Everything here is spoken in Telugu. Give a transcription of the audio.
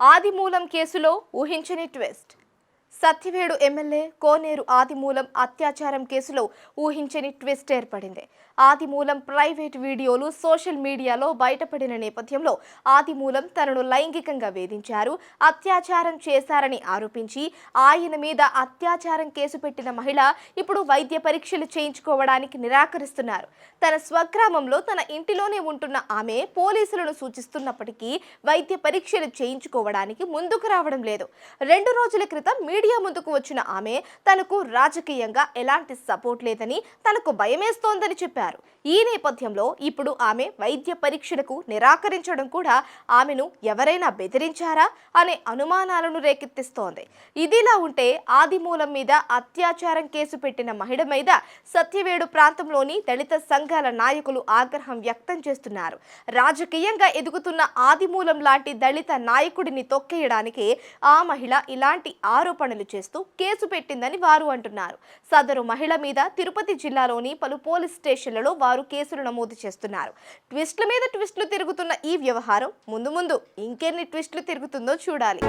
ఆదిమూలం కేసులో ఊహించని ట్విస్ట్. సత్యవేడు ఎమ్మెల్యే కోనేరు ఆదిమూలం అత్యాచారం కేసులో ఊహించని ట్విస్ట్ ఏర్పడింది. ఆదిమూలం ప్రైవేట్ వీడియోలు సోషల్ మీడియాలో బయటపడిన నేపథ్యంలో ఆదిమూలం తనను లైంగికంగా వేధించారు. అత్యాచారం చేశారని ఆరోపించి ఆయన మీద అత్యాచారం కేసు పెట్టిన మహిళ ఇప్పుడు వైద్య పరీక్షలు చేయించుకోవడానికి నిరాకరిస్తున్నారు. తన స్వగ్రామంలో తన ఇంటిలోనే ఉంటున్న ఆమె పోలీసులను సూచిస్తున్నప్పటికీ వైద్య పరీక్షలు చేయించుకోవడానికి ముందుకు రావడం లేదు. రెండు రోజుల క్రితం మీడియా ముందుకు వచ్చిన ఆమె తనకు రాజకీయంగా ఎలాంటి సపోర్ట్ లేదని తనకు భయమేస్తోందని చెప్పారు. ఈ నేపథ్యంలో ఇప్పుడు ఆమె వైద్య పరీక్షలకు నిరాకరించడం కూడా ఆమెను ఎవరైనా బెదిరించారా అనే అనుమానాలను రేకెత్తిస్తోంది. ఇదిలా ఉంటే ఆదిమూలం మీద అత్యాచారం కేసు పెట్టిన మహిళ మీద సత్యవేడు ప్రాంతంలోని దళిత సంఘాల నాయకులు ఆగ్రహం వ్యక్తం చేస్తున్నారు. రాజకీయంగా ఎదుగుతున్న ఆదిమూలం లాంటి దళిత నాయకుడిని తొక్కేయడానికి ఆ మహిళ ఇలాంటి ఆరోపణలు చేస్తూ కేసు పెట్టిందని వారు అంటున్నారు. సదరు మహిళ మీద తిరుపతి జిల్లాలోని పలు పోలీస్ స్టేషన్లలో వారు కేసులు నమోదు చేస్తున్నారు. ట్విస్ట్ల మీద ట్విస్టులు తిరుగుతున్న ఈ వ్యవహారం ముందు ముందు ఇంకెన్ని ట్విస్టులు తిరుగుతుందో చూడాలి.